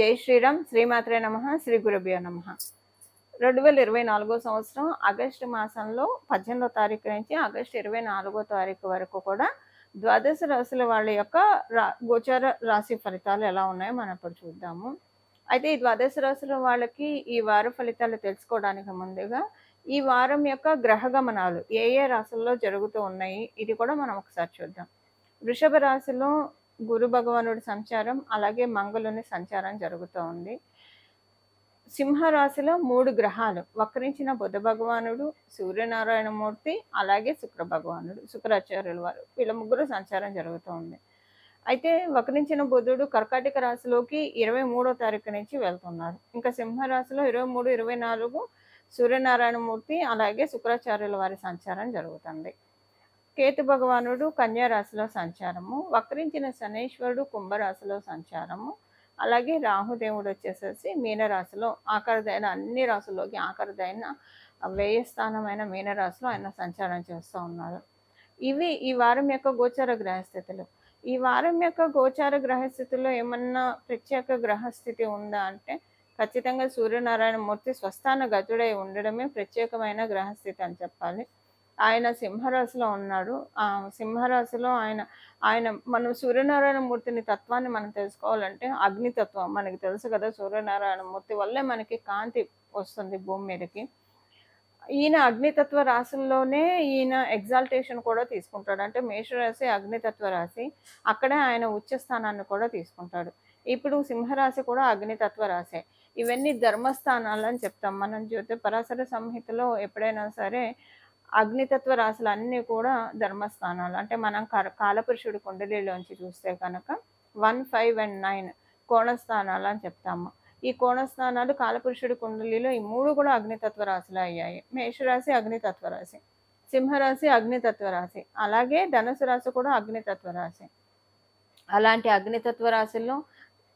జై శ్రీరామ్ శ్రీమాత్రే నమ శ్రీ గురుభ్యో నమ. రెండు వేల ఇరవై నాలుగో సంవత్సరం ఆగస్టు మాసంలో పద్దెనిమిదో తారీఖు నుంచి ఆగస్టు ఇరవై నాలుగో తారీఖు వరకు కూడా ద్వాదశ రాశుల వాళ్ళ యొక్క రా గోచార రాశి ఫలితాలు ఎలా ఉన్నాయో మనం ఇప్పుడు చూద్దాము. అయితే ఈ ద్వాదశ రాశుల వాళ్ళకి ఈ వార ఫలితాలు తెలుసుకోవడానికి ముందుగా ఈ వారం యొక్క గ్రహ గమనాలు ఏ ఏ రాశుల్లో జరుగుతూ ఉన్నాయి ఇది కూడా మనం ఒకసారి చూద్దాం. వృషభ రాశిలో గురు భగవానుడి సంచారం అలాగే మంగళుని సంచారం జరుగుతూ ఉంది. సింహరాశిలో మూడు గ్రహాలు. వక్రించిన బుధ భగవానుడు సూర్యనారాయణమూర్తి అలాగే శుక్ర భగవానుడు శుక్రాచార్యుల వారు. వీళ్ళ ముగ్గురు సంచారం జరుగుతూ ఉంది. అయితే వక్రించిన బుధుడు కర్కాటక రాశిలోకి ఇరవై మూడో తారీఖు నుంచి వెళ్తున్నారు. ఇంకా సింహరాశిలో ఇరవై మూడు ఇరవై నాలుగు సూర్యనారాయణమూర్తి అలాగే శుక్రాచార్యుల వారి సంచారం జరుగుతుంది. కేతు భగవానుడు కన్యారాశిలో సంచారము వక్రించిన శనేశ్వరుడు కుంభరాశిలో సంచారము అలాగే రాహుదేవుడు వచ్చేసేసి మీనరాశిలో ఆఖరిదైన అన్ని రాశుల్లోకి ఆఖరిదైన వ్యయస్థానమైన మీనరాశిలో ఆయన సంచారం చేస్తూ ఉన్నారు. ఇవి ఈ వారం యొక్క గోచార గ్రహస్థితులు. ఈ వారం యొక్క గోచార గ్రహస్థితిలో ఏమన్నా ప్రత్యేక గ్రహస్థితి ఉందా అంటే ఖచ్చితంగా సూర్యనారాయణ మూర్తి స్వస్థాన గతుడై ఉండడమే ప్రత్యేకమైన గ్రహస్థితి అని చెప్పాలి. ఆయన సింహరాశిలో ఉన్నాడు. ఆ సింహరాశిలో ఆయన ఆయన మనం సూర్యనారాయణ మూర్తిని తత్వాన్ని మనం తెలుసుకోవాలంటే అగ్నితత్వం మనకి తెలుసు కదా సూర్యనారాయణ మూర్తి వల్లే మనకి కాంతి వస్తుంది భూమి మీదకి. ఈయన అగ్నితత్వ రాశుల్లోనే ఈయన ఎగ్జాల్టేషన్ కూడా తీసుకుంటాడు. అంటే మేషరాశి అగ్నితత్వ రాశి అక్కడే ఆయన ఉచ్చ స్థానాన్ని కూడా తీసుకుంటాడు. ఇప్పుడు సింహరాశి కూడా అగ్నితత్వ రాశే. ఇవన్నీ ధర్మస్థానాలు అని చెప్తాం. మనం చూస్తే పరాశర సంహితలో ఎప్పుడైనా సరే అగ్నితత్వ రాశులు అన్నీ కూడా ధర్మస్థానాలు. అంటే మనం కాలపురుషుడు కుండలిలోంచి చూస్తే కనుక వన్ ఫైవ్ అండ్ నైన్ కోణస్థానాలు అని చెప్తాము. ఈ కోణస్థానాలు కాలపురుషుడి కుండలిలో ఈ మూడు కూడా అగ్నితత్వ రాశులు అయ్యాయి. మేషరాశి అగ్నితత్వ రాశి సింహరాశి అగ్నితత్వ రాశి అలాగే ధనుసు రాశి కూడా అగ్నితత్వ రాశి. అలాంటి అగ్నితత్వ రాశుల్లో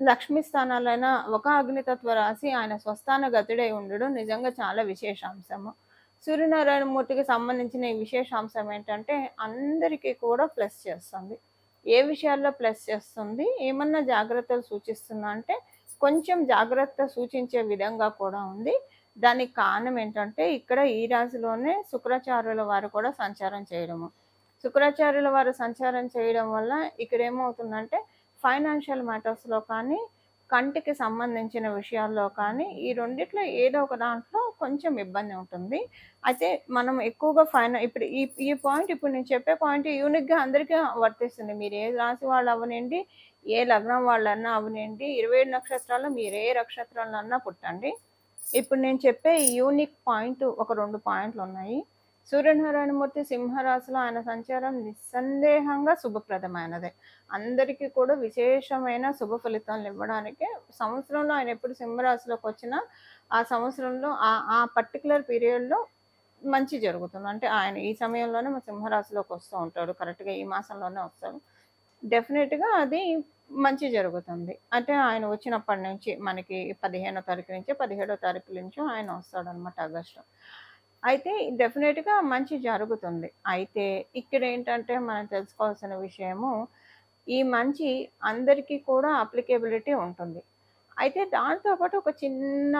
లక్ష్మీ స్థానాలైన ఒక అగ్నితత్వ రాశి ఆయన స్వస్థాన గతుడై ఉండడం నిజంగా చాలా విశేషాంశము. సూర్యనారాయణ మూర్తికి సంబంధించిన ఈ విశేషాంశం ఏంటంటే అందరికీ కూడా ప్లస్ చేస్తుంది. ఏ విషయాల్లో ప్లస్ చేస్తుంది? ఏమన్నా జాగ్రత్తలు సూచిస్తుందా? అంటే కొంచెం జాగ్రత్త సూచించే విధంగా కూడా ఉంది. దానికి కారణం ఏంటంటే ఇక్కడ ఈ రాశిలోనే శుక్రాచార్యుల వారు కూడా సంచారం చేయడము. శుక్రాచార్యుల వారు సంచారం చేయడం వల్ల ఇక్కడ ఏమవుతుందంటే ఫైనాన్షియల్ మ్యాటర్స్లో కానీ కంటికి సంబంధించిన విషయాల్లో కానీ ఈ రెండిట్లో ఏదో ఒక దాంట్లో కొంచెం ఇబ్బంది ఉంటుంది. అయితే మనం ఎక్కువగా ఫైన ఇప్పుడు ఈ ఈ పాయింట్ ఇప్పుడు నేను చెప్పే పాయింట్ యూనిక్గా అందరికీ వర్తిస్తుంది. మీరు ఏ రాశి వాళ్ళు అవనండి ఏ లగ్నం వాళ్ళన్నా అవనండి ఇరవై ఏడు నక్షత్రాల్లో మీరు ఏ నక్షత్రాలన్నా పుట్టండి. ఇప్పుడు నేను చెప్పే యూనిక్ పాయింట్ ఒక రెండు పాయింట్లు ఉన్నాయి. సూర్యనారాయణమూర్తి సింహరాశిలో ఆయన సంచారం నిస్సందేహంగా శుభప్రదమైనదే. అందరికీ కూడా విశేషమైన శుభ ఫలితాలు ఇవ్వడానికి సంవత్సరంలో ఆయన ఎప్పుడు సింహరాశిలోకి వచ్చినా ఆ సంవత్సరంలో ఆ ఆ పర్టికులర్ పీరియడ్లో మంచి జరుగుతుంది. అంటే ఆయన ఈ సమయంలోనే మా సింహరాశిలోకి వస్తూ ఉంటాడు. కరెక్ట్గా ఈ మాసంలోనే వస్తాడు. డెఫినెట్గా అది మంచి జరుగుతుంది. అంటే ఆయన వచ్చినప్పటి నుంచి మనకి పదిహేనో తారీఖు నుంచి పదిహేడో తారీఖు నుంచి ఆయన వస్తాడు అనమాట ఆగస్టు. అయితే డెఫినెట్గా మంచి జరుగుతుంది. అయితే ఇక్కడ ఏంటంటే మనం తెలుసుకోవాల్సిన విషయము ఈ మంచి అందరికీ కూడా అప్లికేబిలిటీ ఉంటుంది. అయితే దాంతోపాటు ఒక చిన్న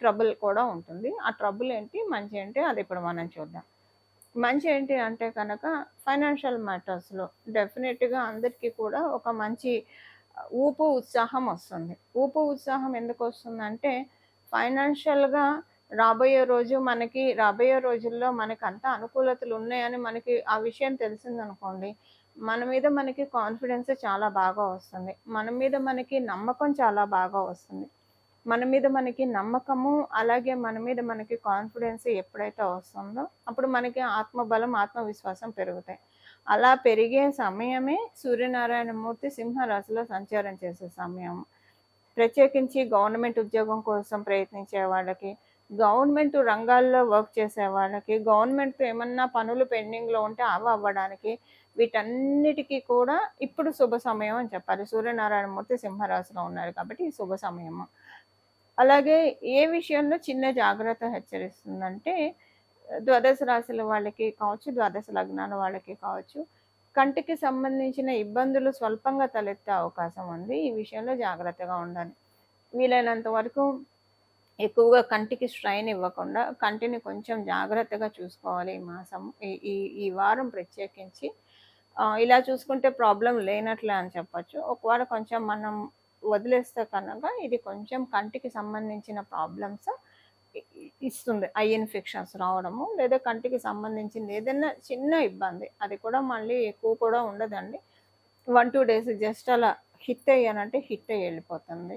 ట్రబుల్ కూడా ఉంటుంది. ఆ ట్రబుల్ ఏంటి? మంచి ఏంటి అది ఇప్పుడు మనం చూద్దాం. మంచి ఏంటి అంటే కనుక ఫైనాన్షియల్ మ్యాటర్స్లో డెఫినెట్గా అందరికీ కూడా ఒక మంచి ఊపు ఉత్సాహం వస్తుంది. ఊపు ఉత్సాహం ఎందుకు వస్తుందంటే ఫైనాన్షియల్గా రాబోయే రోజు మనకి రాబోయే రోజుల్లో మనకి అంత అనుకూలతలు ఉన్నాయని మనకి ఆ విషయం తెలిసిందనుకోండి మన మీద మనకి కాన్ఫిడెన్స్ చాలా బాగా వస్తుంది. మన మీద మనకి నమ్మకం చాలా బాగా వస్తుంది. మన మీద మనకి నమ్మకము అలాగే మన మీద మనకి కాన్ఫిడెన్స్ ఎప్పుడైతే వస్తుందో అప్పుడు మనకి ఆత్మబలం ఆత్మవిశ్వాసం పెరుగుతాయి. అలా పెరిగే సమయమే సూర్యనారాయణమూర్తి సింహరాశిలో సంచారం చేసే సమయం. ప్రత్యేకించి గవర్నమెంట్ ఉద్యోగం కోసం ప్రయత్నించే వాళ్ళకి గవర్నమెంట్ రంగాల్లో వర్క్ చేసే వాళ్ళకి గవర్నమెంట్తో ఏమన్నా పనులు పెండింగ్లో ఉంటే అవి అవ్వడానికి వీటన్నిటికీ కూడా ఇప్పుడు శుభ సమయం అని చెప్పాలి. సూర్యనారాయణమూర్తి సింహరాశిలో ఉన్నారు కాబట్టి ఈ శుభ సమయము. అలాగే ఏ విషయంలో చిన్న జాగ్రత్త హెచ్చరిస్తుందంటే ద్వాదశ రాశుల వాళ్ళకి కావచ్చు ద్వాదశ లగ్నాల వాళ్ళకి కావచ్చు కంటికి సంబంధించిన ఇబ్బందులు స్వల్పంగా తలెత్తే అవకాశం ఉంది. ఈ విషయంలో జాగ్రత్తగా ఉండాలి. వీలైనంత వరకు ఎక్కువగా కంటికి స్ట్రైన్ ఇవ్వకుండా కంటిని కొంచెం జాగ్రత్తగా చూసుకోవాలి. ఈ మాసం ఈ ఈ ఈ వారం ప్రత్యేకించి. ఇలా చూసుకుంటే ప్రాబ్లం లేనట్లే అని చెప్పచ్చు. ఒకవేళ కొంచెం మనం వదిలేస్తే కనుక ఇది కొంచెం కంటికి సంబంధించిన ప్రాబ్లమ్స్ ఇస్తుంది. ఐ ఇన్ఫెక్షన్స్ రావడము లేదా కంటికి సంబంధించింది ఏదైనా చిన్న ఇబ్బంది. అది కూడా మళ్ళీ ఎక్కువ కూడా ఉండదండి. వన్ టూ డేస్ జస్ట్ అలా హిట్ అయ్యానంటే హిట్ అయ్యి వెళ్ళిపోతుంది.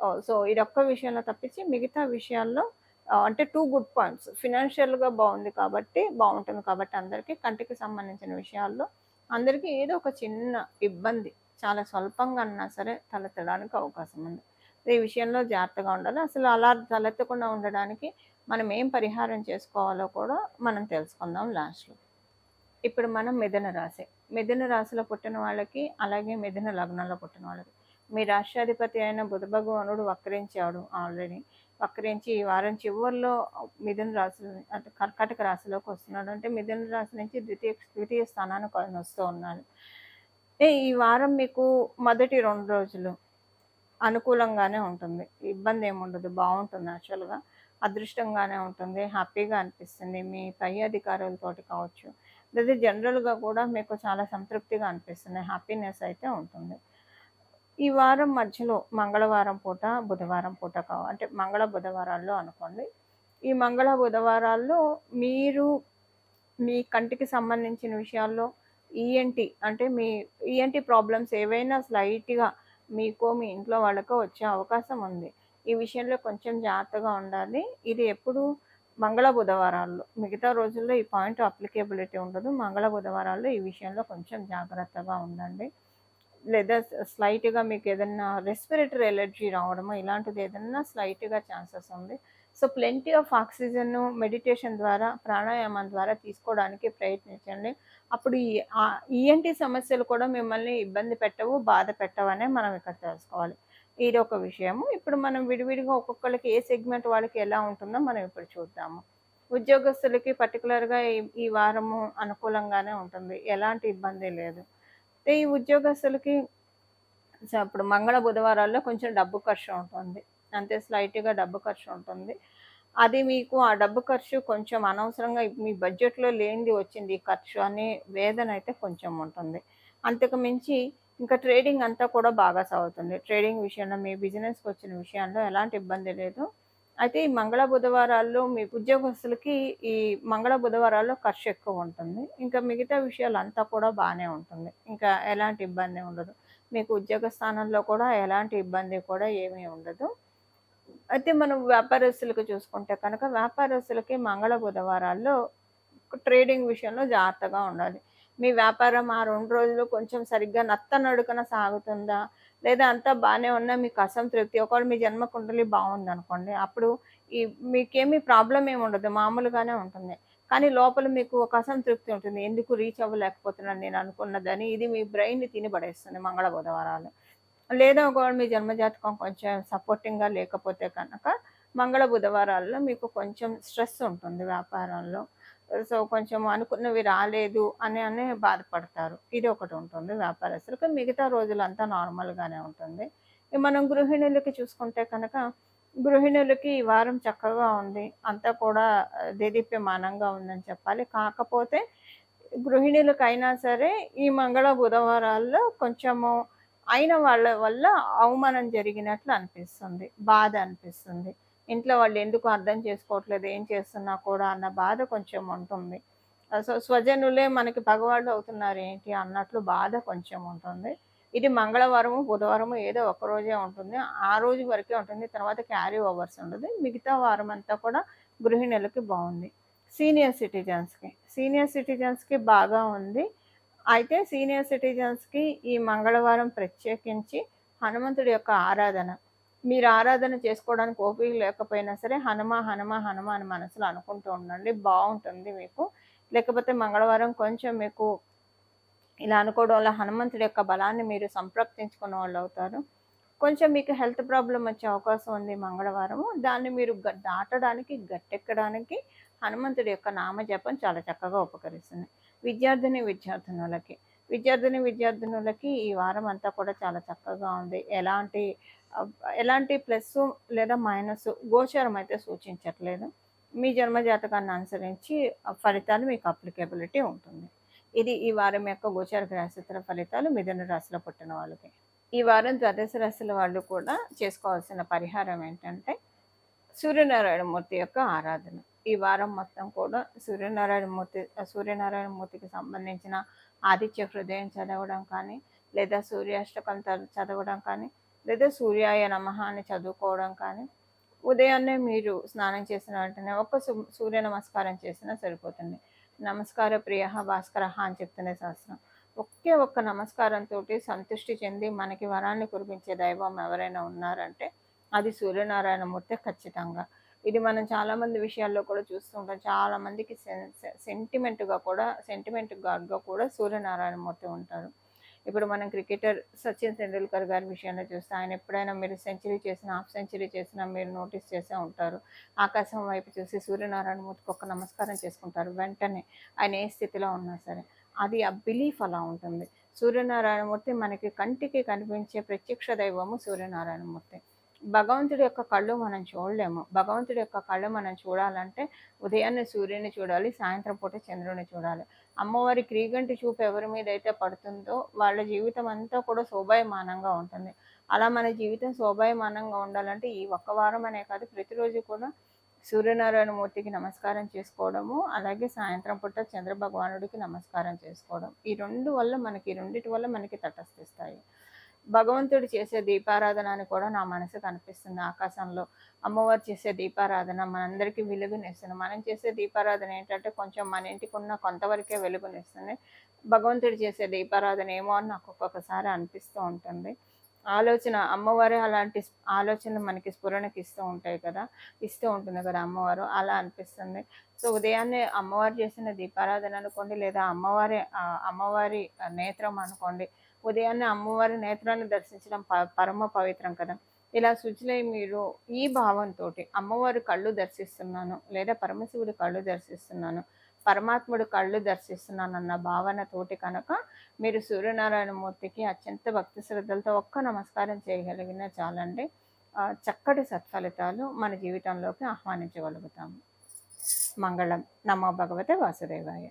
Uh, సో ఇది ఒక్క విషయంలో తప్పించి మిగతా విషయాల్లో uh, అంటే టూ గుడ్ పాయింట్స్ ఫినాన్షియల్గా బాగుంది కాబట్టి బాగుంటుంది కాబట్టి అందరికీ కంటికి సంబంధించిన విషయాల్లో అందరికీ ఏదో ఒక చిన్న ఇబ్బంది చాలా స్వల్పంగా అన్నా సరే తలెత్తడానికి అవకాశం ఉంది. ఈ విషయంలో జాగ్రత్తగా ఉండాలి. అసలు అలా తలెత్తకుండా ఉండడానికి మనం ఏం పరిహారం చేసుకోవాలో కూడా మనం తెలుసుకుందాం లాస్ట్లో. ఇప్పుడు మనం మిథున రాశి. మిథున రాశిలో పుట్టిన వాళ్ళకి అలాగే మిథున లగ్నంలో పుట్టిన వాళ్ళకి మీ రాష్ట్రాధిపతి అయిన బుధ భగవానుడు వక్రించాడు ఆల్రెడీ వక్రించి ఈ వారం చివరిలో మిథున రాశి అంటే కర్కాటక రాశిలోకి వస్తున్నాడు. అంటే మిథున రాశి నుంచి ద్వితీయ ద్వితీయ స్థానానికి ఆయన వస్తూ ఉన్నాడు. ఈ వారం మీకు మొదటి రెండు రోజులు అనుకూలంగానే ఉంటుంది. ఇబ్బంది ఏముండదు బాగుంటుంది యాక్చువల్గా అదృష్టంగానే ఉంటుంది. హ్యాపీగా అనిపిస్తుంది. మీ పై అధికారులతోటి కావచ్చు. లేదా జనరల్గా కూడా మీకు చాలా సంతృప్తిగా అనిపిస్తుంది. హ్యాపీనెస్ అయితే ఉంటుంది. ఈ వారం మధ్యలో మంగళవారం పూట బుధవారం పూట కావ అంటే మంగళ బుధవారాల్లో అనుకోండి. ఈ మంగళ బుధవారాల్లో మీరు మీ కంటికి సంబంధించిన విషయాల్లో ఈఎన్టి అంటే మీ ఈఎన్టి ప్రాబ్లమ్స్ ఏవైనా స్లైట్గా మీకో మీ ఇంట్లో వాళ్ళకో వచ్చే అవకాశం ఉంది. ఈ విషయంలో కొంచెం జాగ్రత్తగా ఉండాలి. ఇది ఎప్పుడు మంగళ బుధవారాల్లో మిగతా రోజుల్లో ఈ పాయింట్ అప్లికేబిలిటీ ఉండదు. మంగళ బుధవారాల్లో ఈ విషయంలో కొంచెం జాగ్రత్తగా ఉండండి. లేదా స్లైట్గా మీకు ఏదన్నా రెస్పిరేటరీ ఎలర్జీ రావడము ఇలాంటిది ఏదైనా స్లైట్గా ఛాన్సెస్ ఉంది. So plenty of oxygen meditation ద్వారా ప్రాణాయామం ద్వారా తీసుకోవడానికి ప్రయత్నించండి. అప్పుడు ఈ ఈఎన్టీ సమస్యలు కూడా మిమ్మల్ని ఇబ్బంది పెట్టవు బాధ పెట్టవనే మనం ఇక్కడ తెలుసుకోవాలి. ఇది ఒక విషయము. ఇప్పుడు మనం విడివిడిగా ఒక్కొక్కరికి ఏ సెగ్మెంట్ వాళ్ళకి ఎలా ఉంటుందో మనం ఇప్పుడు చూద్దాము. ఉద్యోగస్తులకి పర్టికులర్గా ఈ ఈ వారము అనుకూలంగానే ఉంటుంది. ఎలాంటి ఇబ్బంది లేదు. అయితే ఈ ఉద్యోగస్తులకి సో ఇప్పుడు మంగళ బుధవారాల్లో కొంచెం డబ్బు ఖర్చు ఉంటుంది. అంతే స్లైట్గా డబ్బు ఖర్చు ఉంటుంది. అది మీకు ఆ డబ్బు ఖర్చు కొంచెం అనవసరంగా మీ బడ్జెట్లో లేనిది వచ్చింది ఈ ఖర్చు అనే వేదన అయితే కొంచెం ఉంటుంది. అంతకు మించి ఇంకా ట్రేడింగ్ అంతా కూడా బాగా సాగుతుంది. ట్రేడింగ్ విషయంలో మీ బిజినెస్కి వచ్చిన విషయంలో ఎలాంటి ఇబ్బంది లేదు. అయితే ఈ మంగళ బుధవారాల్లో మీ ఉద్యోగస్తులకి ఈ మంగళ బుధవారాల్లో ఖర్చు ఎక్కువ ఉంటుంది. ఇంకా మిగతా విషయాలు అంతా కూడా బాగానే ఉంటుంది. ఇంకా ఎలాంటి ఇబ్బంది ఉండదు. మీకు ఉద్యోగ స్థానంలో కూడా ఎలాంటి ఇబ్బంది కూడా ఏమీ ఉండదు. అయితే మనం వ్యాపారస్తులకు చూసుకుంటే కనుక వ్యాపారస్తులకి మంగళ బుధవారాల్లో ట్రేడింగ్ విషయంలో జాగ్రత్తగా ఉండాలి. మీ వ్యాపారం ఆ రెండు రోజులు కొంచెం సరిగ్గా నత్త నడుకన సాగుతుందా? లేదా అంతా బాగానే ఉన్నా మీకు అసంతృప్తి ఒకవేళ మీ జన్మ కుండలి బాగుంది అనుకోండి అప్పుడు ఈ మీకేమీ ప్రాబ్లం ఏమి ఉండదు మామూలుగానే ఉంటుంది. కానీ లోపల మీకు ఒక అసంతృప్తి ఉంటుంది. ఎందుకు రీచ్ అవ్వలేకపోతున్నాను నేను అనుకున్నదని ఇది మీ బ్రెయిన్ని తిని పడేస్తుంది మంగళ బుధవారాలు. లేదా ఒకవేళ మీ జన్మజాతకం కొంచెం సపోర్టింగ్గా లేకపోతే కనుక మంగళ బుధవారాల్లో మీకు కొంచెం స్ట్రెస్ ఉంటుంది వ్యాపారంలో. సో కొంచెం అనుకున్నవి రాలేదు అని అని బాధపడతారు. ఇది ఒకటి ఉంటుంది వ్యాపారస్తులకు. మిగతా రోజులంతా నార్మల్గానే ఉంటుంది. మనం గృహిణులకి చూసుకుంటే కనుక గృహిణులకి ఈ వారం చక్కగా ఉంది. అంతా కూడా దేదీప్యమానంగా ఉందని చెప్పాలి. కాకపోతే గృహిణులకైనా సరే ఈ మంగళ బుధవారాల్లో కొంచెము అయిన వాళ్ళ వల్ల అవమానం జరిగినట్లు అనిపిస్తుంది. బాధ అనిపిస్తుంది. ఇంట్లో వాళ్ళు ఎందుకు అర్థం చేసుకోవట్లేదు ఏం చేస్తున్నా కూడా అన్న బాధ కొంచెం ఉంటుంది. సో స్వజనులే మనకి పగవాళ్ళు అవుతున్నారు ఏంటి అన్నట్లు బాధ కొంచెం ఉంటుంది. ఇది మంగళవారము బుధవారము ఏదో ఒక రోజే ఉంటుంది. ఆ రోజు వరకే ఉంటుంది. తర్వాత క్యారీ ఓవర్స్ ఉండదు. మిగతా వారం అంతా కూడా గృహిణులకి బాగుంది. సీనియర్ సిటిజన్స్కి సీనియర్ సిటిజన్స్కి బాగా ఉంది. అయితే సీనియర్ సిటిజన్స్కి ఈ మంగళవారం ప్రత్యేకించి హనుమంతుడి యొక్క ఆరాధన. మీరు ఆరాధన చేసుకోవడానికి ఓపిక లేకపోయినా సరే హనుమ హనుమ హనుమ అని మనసులో అనుకుంటూ ఉండండి. బాగుంటుంది మీకు. లేకపోతే మంగళవారం కొంచెం మీకు ఇలా అనుకోవడం వల్ల హనుమంతుడి యొక్క బలాన్ని మీరు సంప్రప్తించుకున్న వాళ్ళు అవుతారు. కొంచెం మీకు హెల్త్ ప్రాబ్లం వచ్చే అవకాశం ఉంది మంగళవారము. దాన్ని మీరు దాటడానికి గట్టెక్కడానికి హనుమంతుడి యొక్క నామజపం చాలా చక్కగా ఉపకరిస్తుంది. విద్యార్థిని విద్యార్థినులకి. విద్యార్థిని విద్యార్థినులకి ఈ వారం అంతా కూడా చాలా చక్కగా ఉంది. ఎలాంటి ఎలాంటి ప్లస్ లేదా మైనస్ గోచారం అయితే సూచించట్లేదు. మీ జన్మ జాతకాన్ని అనుసరించి ఫలితాలు మీకు అప్లికేబిలిటీ ఉంటుంది. ఇది ఈ వారం యొక్క గోచార గ్రహస్థితుల ఫలితాలు మిథున రాశిలో పుట్టిన వాళ్ళకి. ఈ వారం ద్వాదశ రాశుల వాళ్ళు కూడా చేసుకోవాల్సిన పరిహారం ఏంటంటే సూర్యనారాయణమూర్తి యొక్క ఆరాధన. ఈ వారం మొత్తం కూడా సూర్యనారాయణ మూర్తి సూర్యనారాయణ మూర్తికి సంబంధించిన ఆదిత్య హృదయం చదవడం కానీ లేదా సూర్యాష్టకం చదవడం కానీ లేదా సూర్యాయ నమః అని చదువుకోవడం కానీ ఉదయాన్నే మీరు స్నానం చేసిన వెంటనే ఒక్క సు- సూర్య నమస్కారం చేసినా సరిపోతుంది. నమస్కార ప్రియ భాస్కర అని చెప్తున్న శాస్త్రం. ఒకే ఒక్క నమస్కారంతో సంతృష్టి చెంది మనకి వరాన్ని కురిపించే దైవం ఎవరైనా ఉన్నారంటే అది సూర్యనారాయణ మూర్తి ఖచ్చితంగా. ఇది మనం చాలా మంది విషయాల్లో కూడా చూస్తుంటాం చాలా మందికి సెంటిమెంట్గా కూడా సెంటిమెంట్ గాడ్గా కూడా సూర్యనారాయణ మూర్తి ఉంటారు. ఇప్పుడు మనం క్రికెటర్ సచిన్ తెండూల్కర్ గారి విషయంలో చూస్తే ఆయన ఎప్పుడైనా మీరు సెంచరీ చేసినా హాఫ్ సెంచరీ చేసినా మీరు నోటీస్ చేసే ఉంటారు. ఆకాశం వైపు చూసి సూర్యనారాయణ మూర్తికి ఒక నమస్కారం చేసుకుంటారు. వెంటనే ఆయన ఏ స్థితిలో ఉన్నా సరే అది ఆ బిలీఫ్ అలా ఉంటుంది. సూర్యనారాయణమూర్తి మనకి కంటికి కనిపించే ప్రత్యక్ష దైవము సూర్యనారాయణమూర్తి భగవంతుడి యొక్క కళ్ళు మనం చూడలేము. భగవంతుడి యొక్క కళ్ళు మనం చూడాలంటే ఉదయాన్నే సూర్యుని చూడాలి సాయంత్రం పూట చంద్రుని చూడాలి. అమ్మవారి క్రీగంటి చూపు ఎవరి మీద అయితే పడుతుందో వాళ్ళ జీవితం అంతా కూడా శోభాయమానంగా ఉంటుంది. అలా మన జీవితం శోభాయమానంగా ఉండాలంటే ఈ ఒక్క వారం అనే కాదు ప్రతిరోజు కూడా సూర్యనారాయణ మూర్తికి నమస్కారం చేసుకోవడము అలాగే సాయంత్రం పూట చంద్ర భగవానుడికి నమస్కారం చేసుకోవడం. ఈ రెండు వల్ల మనకి రెండింటి రెండిటి వల్ల మనకి తటస్థిస్తాయి. భగవంతుడు చేసే దీపారాధన అని కూడా నా మనసు కనిపిస్తుంది ఆకాశంలో. అమ్మవారు చేసే దీపారాధన మనందరికీ వెలుగునిస్తుంది మనం చేసే దీపారాధన ఏంటంటే కొంచెం మన ఇంటికి ఉన్న కొంతవరకే వెలుగునిస్తుంది భగవంతుడు చేసే దీపారాధన ఏమో అని నాకు ఒక్కొక్కసారి అనిపిస్తూ ఉంటుంది. ఆలోచన అమ్మవారు అలాంటి ఆలోచనలు మనకి స్ఫురణకి ఇస్తూ ఉంటాయి కదా ఇస్తూ ఉంటుంది కదా అమ్మవారు అలా అనిపిస్తుంది. సో ఉదయాన్నే అమ్మవారు చేసిన దీపారాధన అనుకోండి లేదా అమ్మవారి అమ్మవారి నేత్రం అనుకోండి ఉదయాన్నే అమ్మవారి నేత్రాన్ని దర్శించడం ప- పరమ పవిత్రం కదా. ఇలా శుచిలై మీరు ఈ భావంతో అమ్మవారి కళ్ళు దర్శిస్తున్నాను లేదా పరమశివుడి కళ్ళు దర్శిస్తున్నాను పరమాత్ముడు కళ్ళు దర్శిస్తున్నాను అన్న భావనతోటి కనుక మీరు సూర్యనారాయణ మూర్తికి అత్యంత భక్తి శ్రద్ధలతో ఒక్క నమస్కారం చేయగలిగినా చాలండి. చక్కటి సత్ఫలితాలు మన జీవితంలోకి ఆహ్వానించగలుగుతాము. మంగళం. నమో భగవతే వాసుదేవాయ.